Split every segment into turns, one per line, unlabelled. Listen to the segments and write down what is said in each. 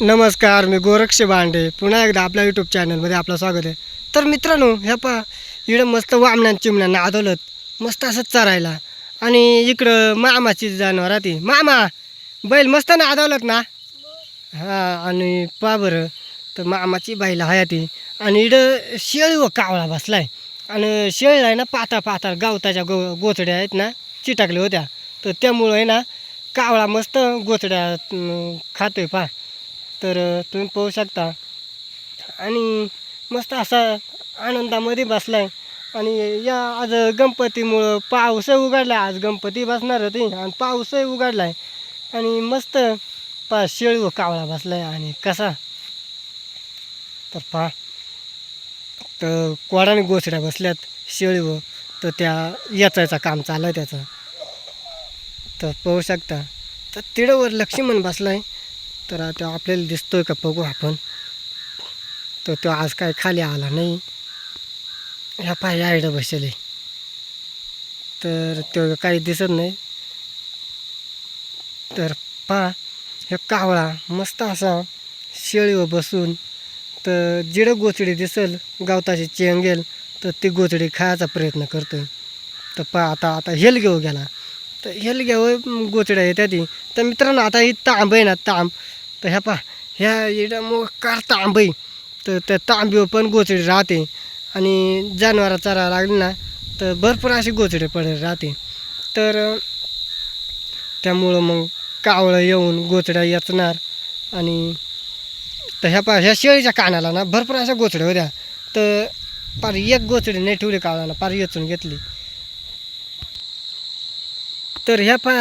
नमस्कार मी गोरक्ष भांडे. पुन्हा एकदा आपल्या यूट्यूब चॅनलमध्ये आपलं स्वागत आहे. तर मित्रांनो ह्या पा इकडं मस्त वामण्या चिमण्यांना आदवलत. मस्त असं चरायला. आणि इकडं मामाची जनावर ती. मामा बैल मस्त ना आदवलत ना? हां आणि पा बरं. तर मामाची बैल आहे ती. आणि इकडं शेळी व कावळा बसलाय. आणि शेळीला आहे ना पाता पाता गावताच्या गो गोचड्या आहेत ना चिटाकल्या होत्या. तर त्यामुळं आहे ना कावळा मस्त गोचड्या खातोय पा. तर तुम्ही पाहू शकता. आणि मस्त असा आनंदामध्ये बसला आहे आणि या आज गणपतीमुळं पाऊसही उघडला आज गणपती बसणार होती आणि पाऊसही उघडला आहे आणि मस्त पा शेळी व कावळा आहे आणि कसा? तर पा तर कोडाने गोचड्या बसल्यात शेळी व. तर त्या याचायचं काम चालू आहे त्याचं. तर पाहू शकता. तर तिडवर लक्ष्मण आहे तर आता आपल्याला दिसतोय का बघू आपण. तर तो आज काय खाली आला नाही. ह्या पाय आयडं बसले. तर तो काही दिसत नाही. तर पा हे कावळा मस्त असा शेळीवर बसून तर जिडं गोचडी दिसेल गवताची चेंगेल तर ती गोचडी खायचा प्रयत्न करतोय. तर पा आता आता हेल घेऊ गेला. तर हेल घेऊ गोचड्या त्या ती. तर मित्रांनो आता ही तांब आहे ना तांब. तर ह्या पा ह्या इकडं मग कार तांब आहे. तर त्या तांबीवर पण गोचडी राहते. आणि जनावरं चारा लागली ना तर भरपूर असे गोचडे पडत राहते. तर त्यामुळं मग कावळं येऊन गोचड्या येचणार आणि तर ह्या पा ह्या शेळीच्या कानाला ना भरपूर अशा गोचड्या होत्या. तर पार एक गोचडी नाही ठेवली कावळाला पार येचून घेतली. तर ह्या पा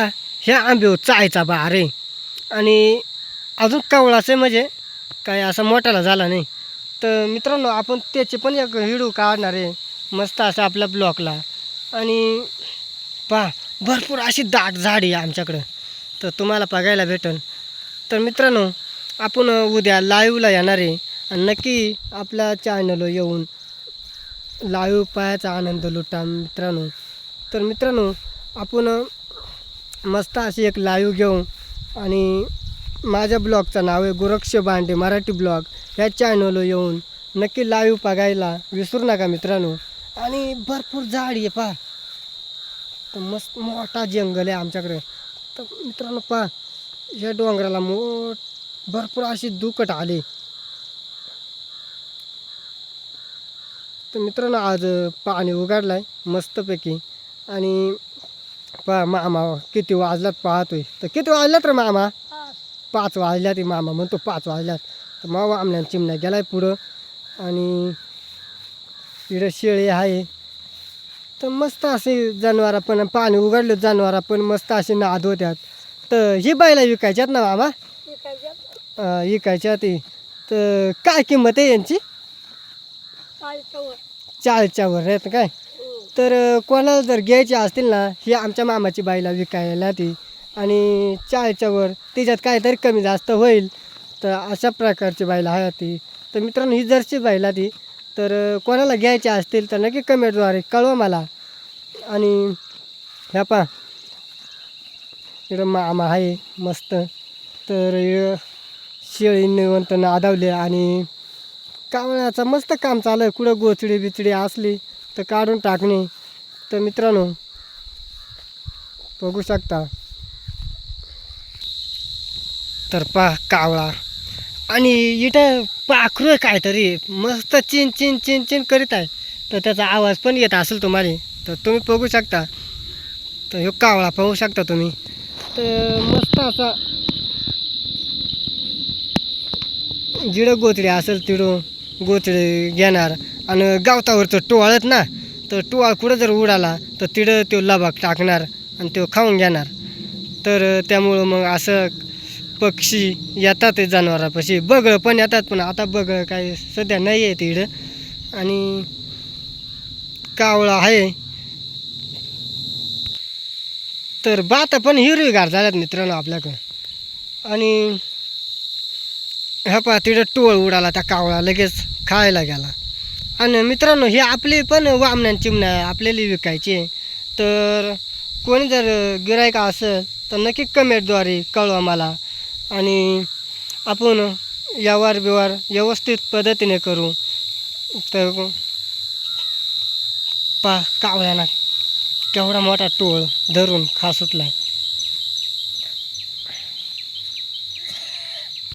ह्या आंब्यावर चायचा बहार आहे आणि अजून कावळाचं म्हणजे काय असा मोठाला झाला नाही. तर मित्रांनो आपण त्याचे पण एक व्हिडिओ काढणार आहे मस्त असं आपल्या ब्लॉकला आणि पा भरपूर अशी दाट झाड आहे आमच्याकडं. तर तुम्हाला बघायला भेटेल तर मित्रांनो आपण उद्या लाईव्हला येणार आहे. आणि नक्की आपल्या चॅनलवर येऊन लाईव्ह पाहायचा आनंद लुटा मित्रांनो. तर मित्रांनो आपण मस्त अशी एक लाईव्ह घेऊ आणि माझ्या ब्लॉगचं नाव आहे गोरक्ष बांडे मराठी ब्लॉग. ह्या चॅनलवर येऊन नक्की लाईव्ह बघायला विसरू नका मित्रांनो. आणि भरपूर झाड आहे पा तर मस्त मोठा जंगल आहे आमच्याकडे. तर मित्रांनो पा ह्या डोंगराला मोठ भरपूर अशी दुकट आले. तर मित्रांनो आज पाणी उघडलं आहे मस्तपैकी. आणि पा मामा किती वाजल्यात पाहतोय. तर किती वाजल्यात रे मामा? पाच वाजल्यात मामा म्हणतो पाच वाजल्यात. तर मामा आमल्या चिमण्या गेलाय पुढं. आणि इकडं शेळी आहे. तर मस्त असे जनावरं पण पाणी उघडलं जनावरं पण मस्त असे नाद होत्यात. तर ही बैला विकायच्यात ना मामा? अं, विकायच्या ती तर काय किंमत आहे यांची? चाळीसच्या वर आहेत काय? तर कोणाला जर घ्यायची असतील ना ही आमच्या मामाची बाईला विकायला ती. आणि चाळीसच्या वर त्याच्यात काहीतरी कमी जास्त होईल. तर अशा प्रकारची बाईला आहे ती. तर मित्रांनो ही जरची बाईला ती. तर कोणाला घ्यायची असतील तर नक्की कमेंटद्वारे कळवा मला. आणि ह्या पा इकडं मामा आहे मस्त. तर शेळी निवंत आदावले आणि कावळ्याचं मस्त काम चालू आहे. कुठं गोचडी बिचडी असली तर काढून टाकणे. तर मित्रांनो बघू शकता. तर पा कावळा. आणि इथं पाखरू आहे काहीतरी मस्त चिन चिन चिन चिन करीत आहे. तर त्याचा आवाज पण येत असेल तुम्हाला. तर तुम्ही बघू शकता. तर ह्यो कावळा पाहू शकता तुम्ही. तर मस्त असा जिडं गोचडे असेल तिडो गोचडे घेणार. आणि गावतावरचं टोळत ना तर टोळा कुठं जर उडाला तर तिडं तो लबाक टाकणार आणि तो खाऊन घेणार. तर त्यामुळं मग असं पक्षी येतात जनावरापाशी. बगळं पण येतात पण आता बगळं काही सध्या नाही आहे तिकडं आणि कावळा आहे. तर बाता पण हिरवीगार झाल्यात मित्रांनो आपल्याकडं. आणि ह्या पहा तिकडं टोळ उडाला त्या कावळा लगेच खायला गेला. आणि मित्रांनो हे आपली पण वामण्या चिमण्या आपल्याला विकायचे. तर कोणी जर गिरायक असेल तर नक्की कमेंटद्वारे कळवा मला. आणि आपण व्यवहार बिवार व्यवस्थित पद्धतीने करू. तर पा कावळ्याना केवढा मोठा टोळ धरून खास उठला